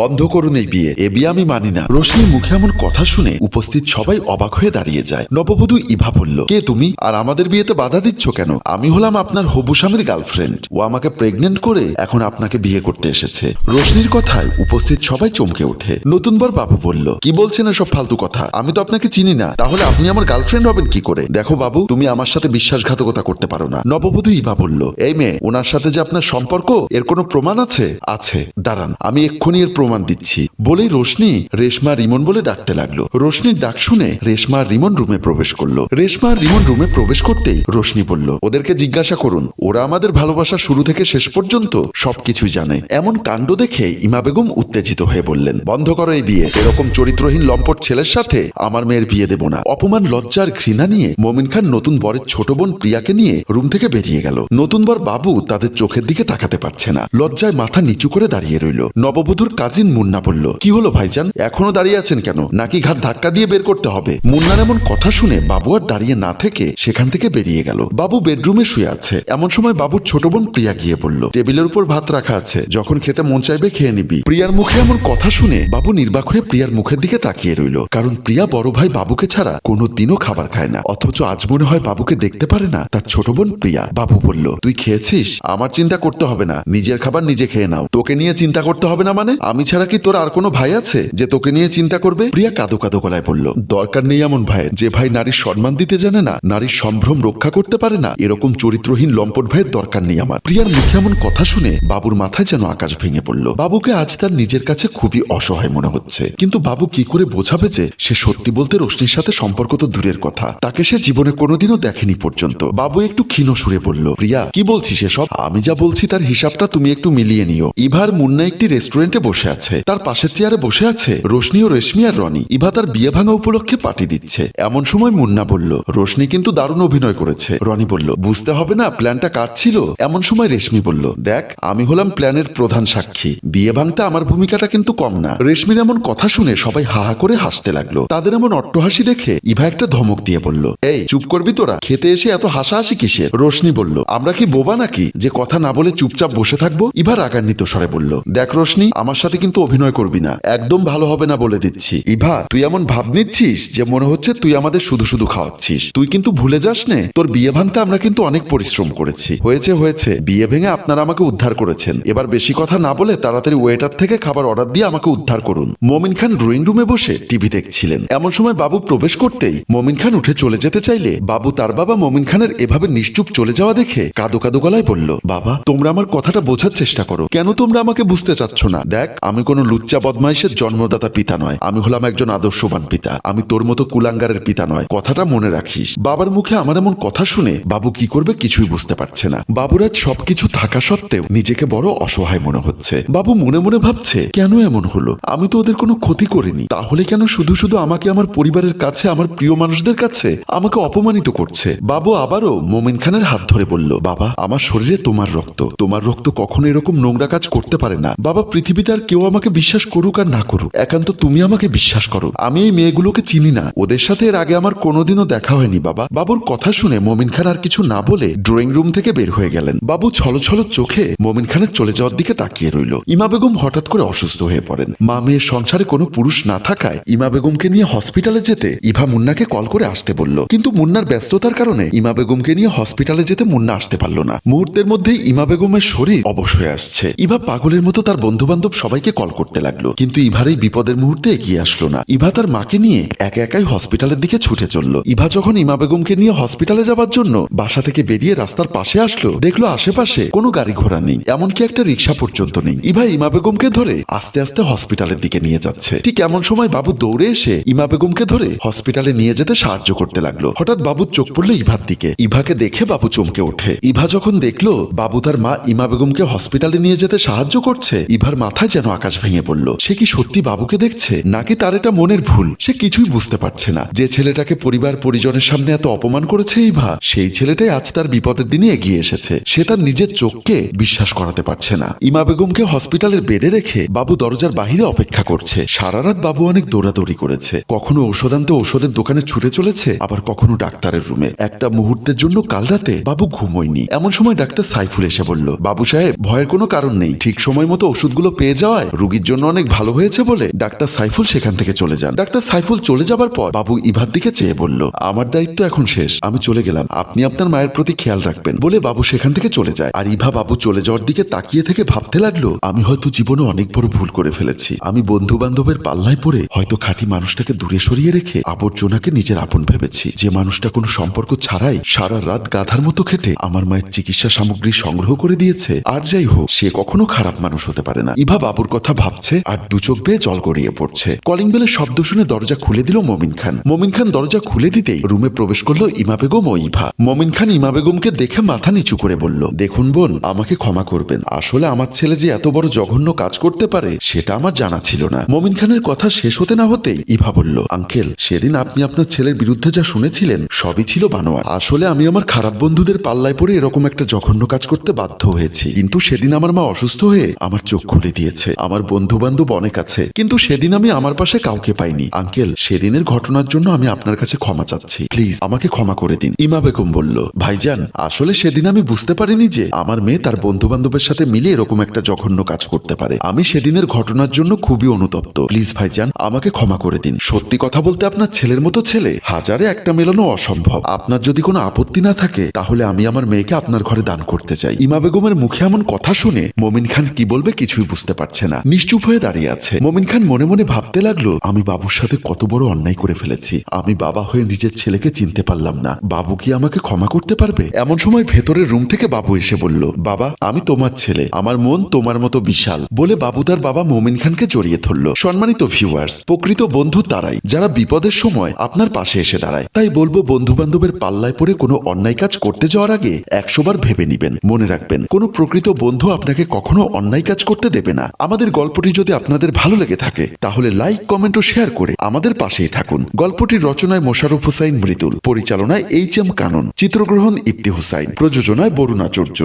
বন্ধ করুন এই বিয়ে, এ বিয়ে আমি মানি না। রোশনির মুখে এমন কথা শুনে উপস্থিত সবাই অবাক হয়ে দাঁড়িয়ে যায়। নববধূ ইভা বলল, কে তুমি? আর আমাদের বিয়েতে বাধা দিচ্ছ কেন? আমি হলাম আপনার হবু স্বামীর গার্লফ্রেন্ড। ও আমাকে প্রেগনেন্ট করে এখন আপনাকে বিয়ে করতে এসেছে। রোশনির কথায় উপস্থিত সবাই চমকে ওঠে। নতুন বর বাবু বলল, কি বলছেন এসব ফালতু কথা? আমি তো আপনাকে চিনি না। তাহলে আপনি আমার গার্লফ্রেন্ড হবেন কি করে? দেখো বাবু, তুমি আমার সাথে বিশ্বাসঘাতকতা করতে পারো না। নববধূ ইভা বলল, এই মেয়ে, ওনার সাথে যে আপনার সম্পর্ক, এর কোনো প্রমাণ আছে? আছে। দাঁড়ান, আমি এক্ষুনি এর প্রমাণ দিচ্ছি। বলেই রোশনি রেশমা রিমন বলে ডাকতে লাগল। রোশনির ডাক শুনে রেশমা রিমন রুমে প্রবেশ করল। রেশমা রিমন রুমে প্রবেশ করতেই রোশনি বলল, ওদেরকে জিজ্ঞাসা করুন। ওরা আমাদের ভালোবাসা শুরু থেকে শেষ পর্যন্ত সবকিছুই জানে। এমন কাণ্ড দেখে ইমা বেগম উত্তেজিত হয়ে বললেন, বন্ধ করো এই বিয়ে। এরকম চরিত্রহীন লম্পট ছেলের সাথে আমার মেয়ের বিয়ে দেব না। অপমান, লজ্জার ঘৃণা নিয়ে মমিন খান নতুন বরের ছোট বোন প্রিয়াকে নিয়ে রুম থেকে বেরিয়ে গেল। নতুন বর বাবু তাদের চোখের দিকে তাকাতে পারছে না। লজ্জায় মাথা নিচু করে দাঁড়িয়ে রইল। নববধূর কাজিন মুন্না বলল, কি হলো ভাইজান? এখনও দাঁড়িয়ে আছেন কেন? নাকি ঘাট ধাক্কা দিয়ে বের করতে হবে? মুন্নার এমন কথা শুনে বাবু আর দাঁড়িয়ে না থেকে সেখান থেকে বেরিয়ে গেল। বাবু বেডরুমে শুয়ে আছে। এমন সময় বাবুর ছোট বোন প্রিয়া গিয়ে বলল, টেবিলের উপর ভাত রাখা আছে। যখন খেতে মন চাইবে খেয়ে নিবি। প্রিয়ার মুখে এমন কথা শুনে বাবু নির্বাক হয়ে প্রিয়ার মুখের দিকে তাকিয়ে রইল, কারণ প্রিয়া বড় ভাই বাবুকে ছাড়া কোনো দিনও খাবার খায় না। অথচ আজ মনে হয় বাবুকে দেখতে পারে না তার ছোট বোন প্রিয়া। বাবু বলল, তুই খেয়েছিস? আমার চিন্তা করতে হবে না। নিজের খাবার নিজে খেয়ে নাও। তোকে নিয়ে চিন্তা করতে হবে না মানে? আমি ছাড়া কি তোর আর কোনো ভাই আছে যে তোকে নিয়ে চিন্তা করবে? প্রিয়া কাদো কাদো গলায় বলল, দরকার নেই এমন ভাইয়ের যে ভাই নারীর সম্মান দিতে জানে না, নারীর সম্ভ্রম রক্ষা করতে পারে না, এরকম চরিত্রহীন লম্পট ভাইয়ের দরকার নেই আমার। প্রিয়ার মুখে এমন কথা শুনে বাবুর মাথায় যেন আকাশ ভেঙে পড়ল। বাবুকে আজ তার নিজের কাছে খুবই অসহায় মনে হচ্ছে। কিন্তু বাবু কি করে বোঝাবে যে সে সত্যি বলতে রোশনির সাথে সম্পর্ক তো দূরের কথা। তাকে সে জীবনে কোনোদিনও দেখেনি পর্যন্ত। বাবু একটু ক্ষীণ সুরে বলল, প্রিয়া, কি বলছিস এসব? আমি যা বলছি তার হিসাবটা তুমি একটু মিলিয়ে নিও। ইভার মুন্না একটি রেস্টুরেন্টে বসে আছে। তার পাশের চেয়ারে বসে আছে রোশনি ও রেশমি আর রনি। ইভা তার বিয়ে ভাঙা উপলক্ষে পার্টি দিচ্ছে। এমন সময় মুন্না বলল, রোশনি কিন্তু দারুণ অভিনয় করেছে। রনি বলল, বুঝতে হবে না, প্ল্যানটা কার ছিল? এমন সময় রেশমি বলল, দেখ, আমি হলাম প্ল্যানের প্রধান সাক্ষী। বিয়ে ভাঙতে আমার ভূমিকাটা কিন্তু কম না। রেশমির এমন কথা শুনে সবাই হাহা করে হাসতে লাগল। তাদের এমন অট্টহাসি দেখে ইভা একটা ধমক দিয়ে বলল, এই, চুপ করবি তোরা? খেতে এসে এত হাসাহাসি কিসের? রোশনি বলল, আমরা কি বোবা নাকি? যে কথা না বলে চুপচাপ বসে থাকব? ইভা রাগান্বিত স্বরে বলল, দেখ রোশনি, আমার সাথে কিন্তু অভিনয় করবি না। একদম ভালো হবে না বলে দিচ্ছি। ইভা, তুই এমন ভাব নিচ্ছিস যে মনে হচ্ছে তুই আমাদের শুধু শুধু খাওয়াচ্ছিস। তুই কিন্তু ভুলে যাস নে, তোর বিয়ে ভাঙতে আমরা কিন্তু অনেক পরিশ্রম করেছি। হয়েছে হয়েছে। বিয়ে ভেঙে আপনারা আমাকে উদ্ধার করেছেন। এবার বেশি কথা না বলে তাড়াতাড়ি ওয়েটার থেকে খাবার অর্ডার দিয়ে আমাকে উদ্ধার করুন। মমিন খান ড্রয়িং রুমে বসে টিভি দেখছিলেন। এমন সময় বাবু প্রবেশ করতেই মমিন খান উঠে চলে যেতে চাইলে বাবু তার বাবা মমিন খানের এভাবে নিশ্চুপ চলে যাওয়া দেখে কাদো কাদো গলায় বলল, বাবা, তোমরা আমার কথাটা বোঝার চেষ্টা করো। কেন তোমরা আমাকে বুঝতে চাচ্ছ না? দেখ আমি কোনো লুচ্চা বদমাইশের জন্মদাতা পিতা নয়। আমি হলাম একজন আদর্শবান পিতা। আমি তোর মতো কুলাঙ্গারের পিতা নয়। কথাটা মনে রাখিস। বাবার মুখে আমার এমন কথা শুনে বাবু কি করবে কিছুই বুঝতে পারছে না। বাবুর আজ সবকিছু থাকা সত্ত্বেও নিজেকে বড় অসহায় মনে হচ্ছে। বাবু মনে মনে ভাবছে, কেন এমন হলো? আমি তো ওদের কোনো ক্ষতি করিনি। তাহলে কেন শুধু শুধু আমাকে আমার পরিবারের কাছে, আমার প্রিয় মানুষদের কাছে আমাকে অপমানিত করছে? বাবু আবারও মোমিন খানের হাত ধরে বলল, বাবা, আমার শরীরে তোমার রক্ত। তোমার রক্ত কখনো এরকম নোংরা কাজ করতে পারে না। বাবা, পৃথিবীতে আর কেউ আমাকে বিশ্বাস করুক আর না করুক, একান্ত তুমি আমাকে বিশ্বাস করো। আমি এই মেয়েগুলোকে চিনি না। ওদের সাথে এর আগে আমার কোনোদিনও দেখা হয়নি, বাবা। বাবুর কথা শুনে মোমিন খান আর কিছু না বলে ড্রয়িং রুম থেকে বের হয়ে গেলেন। বাবু ছলো ছলো চোখে মোমিন খানের চলে যাওয়ার দিকে তাকিয়ে রইল। ইমা বেগম হঠাৎ করে অসুস্থ হয়ে পড়েন। মা মেয়ের সংসারে কোনো পুরুষ না থাকায় ইমা বেগমকে নিয়ে হসপিটালে যেতে ইভা মুন্নাকে কল করে আসতে বলল। কিন্তু মুন্নার ব্যস্ততার কারণে ইমা বেগমকে নিয়ে হসপিটালে যেতে মুন্না আসতে পারল না। মুহূর্তের মধ্যেই ইমা বেগমের শরীর অবশ হয়ে আসছে। ইভা পাগলের মতো তার বন্ধু বান্ধব সবাইকে কল করতে লাগল। কিন্তু ইভার এই বিপদের মুহূর্তে এগিয়ে আসলো না। ইভা তার মাকে নিয়ে একা একাই হসপিটালের দিকে ছুটে চলল। ইভা যখন ইমা বেগমকে নিয়ে হসপিটালে যাওয়ার জন্য বাসা থেকে বেরিয়ে রাস্তার পাশে আসলো, দেখল আশেপাশে কোনো গাড়ি ঘোড়া নেই, এমনকি একটা রিক্সা পর্যন্ত নেই। ইভা ইমা বেগমকে ধরে আস্তে আস্তে হসপিটালের দিকে নিয়ে যাচ্ছে। ঠিক এমন সময় বাবু দৌড়ে এসে ইমা বেগমকে ধরে হসপিটালে নিয়ে যেতে সাহায্য করতে লাগল। হঠাৎ বাবুর চোখ পড়ল ইভার দিকে। ইভাকে দেখে বাবু চমকে ওঠে। ইভা যখন দেখল বাবু তার মা ইমা বেগমকে হসপিটালে নিয়ে যেতে সাহায্য করছে, ইভার মাথায় যেন আকাশ ভেঙে পড়ল। সে কি সত্যি বাবুকে দেখছে? নাকি তার এটা মনের ভুল? সে কিছুই বুঝতে পারছে না। যে ছেলেটাকে পরিবার পরিজনের সামনে এত অপমান করেছে ইভা সেই ছেলেটাই আজ তার বিপদের দিনে এগিয়ে এসেছে। সে তার নিজের চোখকে বিশ্বাস করাতে পারছে না। ইমা বেগমকে হসপিটালের বেডে রেখে বাবু দরজার বাহিরে অপেক্ষা করছে। সারা রাত বাবু অনেক দৌড়াদৌড়ি করেছে। কখনো ঔষধ আনতে ঔষধের দোকানে ছুটে চলেছে, আবার কখনো ডাক্তারের রুমে। একটা মুহূর্তের জন্য কাল রাতে বাবু ঘুমোয়নি। এমন সময় ডাক্তার সাইফুল এসে বলল, বাবু সাহেব, ভয়ের কোনো কারণ নেই। ঠিক সময় মতো ওষুধগুলো পেয়ে যাওয়ায় রুগীর জন্য অনেক ভালো হয়েছে বলে ডাক্তার সাইফুল সেখান থেকে চলে যান। ডাক্তার সাইফুল চলে যাবার পর বাবু ইভার দিকে চেয়ে বলল, আমার দায়িত্ব এখন শেষ, আমি চলে গেলাম। আপনি আপনার মায়ের প্রতি খেয়াল রাখবেন। বলে বাবু সেখান থেকে চলে যায়। আর ইভা বাবু চলে যাওয়ার দিকে তাকিয়ে থেকে ভাবতে লাগল, আমি হয়তো জীবনে অনেক বড় ভুল করে ফেলেছি। আমি বন্ধু বান্ধবের পাল্লায় পড়ে হয়তো খাঁটি মানুষটাকে দূরে সরিয়ে রেখে আবর্জনাকে নিজের আপন ভেবেছি। যে মানুষটা কোনো সম্পর্ক ছাড়াই সারা রাত গাধার মতো খেটে আমার মায়ের চিকিৎসা সামগ্রী সংগ্রহ করে দিয়েছে, আর যাই হোক, সে কখনো খারাপ মানুষ হতে পারে না। ইভা বাবুর কথা ভাবছে আর দু চোখ বেয়ে জল গড়িয়ে পড়ছে। কলিং বেলের শব্দ শুনে দরজা খুলে দিল মমিন খান। মমিন খান দরজা খুলে দিতেই রুমে প্রবেশ করল ইমা বেগম ও ইভা। মমিন খান ইমা বেগমকে দেখে মাথা নিচু করে বলল, দেখুন বোন, আমাকে ক্ষমা করবেন। আসলে আমার ছেলে যে এত বড় জঘন্য কাজ করতে পারে, সেটা আমার জানা ছিল না। মমিন খানের কথা শেষ হতে না হতেই ইভা বলল, আঙ্কেল, সেদিন আপনি আপনার ছেলের বিরুদ্ধে যা শুনেছিলেন, সবই ছিল বানোয়ার আসলে আমি আমার খারাপ বন্ধুদের পাল্লায় পড়ে এরকম একটা জঘন্য কাজ করতে বাধ্য হয়েছি। কিন্তু সেদিন আমার মা অসুস্থ হয়ে আমার চোখ খুলে দিয়েছে। আমার বন্ধু বান্ধব অনেক আছে, কিন্তু সেদিন আমি আমার পাশে কাউকে পাইনি। আঙ্কেল, সেদিনের ঘটনার জন্য আমি আপনার কাছে ক্ষমা চাচ্ছি। প্লিজ, আমাকে ক্ষমা করে দিন। ইমা বেগম বলল, ভাইজান, আসলে সেদিন আমি বুঝতে পারিনি যে আমার মেয়ে তার বন্ধু বান্ধবের সাথে মিলে এরকম একটা জঘন্য কাজ করতে পারে। আমি সেদিনের ঘটনার জন্য খুবই অনুতপ্ত। প্লিজ, ভাইজান, আমাকে ক্ষমা করে দিন। সত্যি কথা বলতে আপনার ছেলের মতো ছেলে, হাজারে একটা মেলানো অসম্ভব। আপনার যদি কোনো আপত্তি না থাকে, তাহলে আমি আমার মেয়েকে আপনার ঘরে দান করতে চাই। ইমা বেগমের মুখে এমন কথা শুনে মমিন খান কি বলবে কিছুই বুঝতে পারছে না। নিশ্চুপ হয়ে দাঁড়িয়ে আছে। মমিন খান মনে মনে ভাবতে লাগল, আমি বাবুর সাথে কত বড় অন্যায় করে ফেলেছি। আমি বাবা হয়ে নিজের ছেলেকে চিনতে পারলাম না। বাবু কি আমাকে ক্ষমা করতে পারবে? এমন সময় ভেতরের রুম থেকে বাবু এসে বলল, বাবা, আমি তোমার ছেলে। আমার মন তোমার মতো বিশাল। বলে বাবু তার বাবা মমিন খানকে জড়িয়ে ধরল। সম্মানিত ভিউয়ার্স, প্রকৃত বন্ধু তারাই। যারা বিপদের সময় আপনার পাশে এসে দাঁড়ায়। তাই বলব বন্ধু বান্ধবের পাল্লায় পড়ে কোনো অন্যায় কাজ করতে যাওয়ার আগে একশোবার ভেবে নিবেন। মনে রাখবেন, কোনো প্রকৃত বন্ধু আপনাকে কখনো অন্যায় কাজ করতে দেবে না। আমাদের গল্পটি যদি আপনাদের ভালো লেগে থাকে, তাহলে লাইক কমেন্ট ও শেয়ার করে আমাদের পাশেই থাকুন। গল্পটির রচনায় মোশারফ হুসাইন মৃদুল, পরিচালনায় এইচ এম কানন, চিত্রগ্রহণ ইপ্তি হুসাইন, প্রযোজনায় বরুণ আচার্য।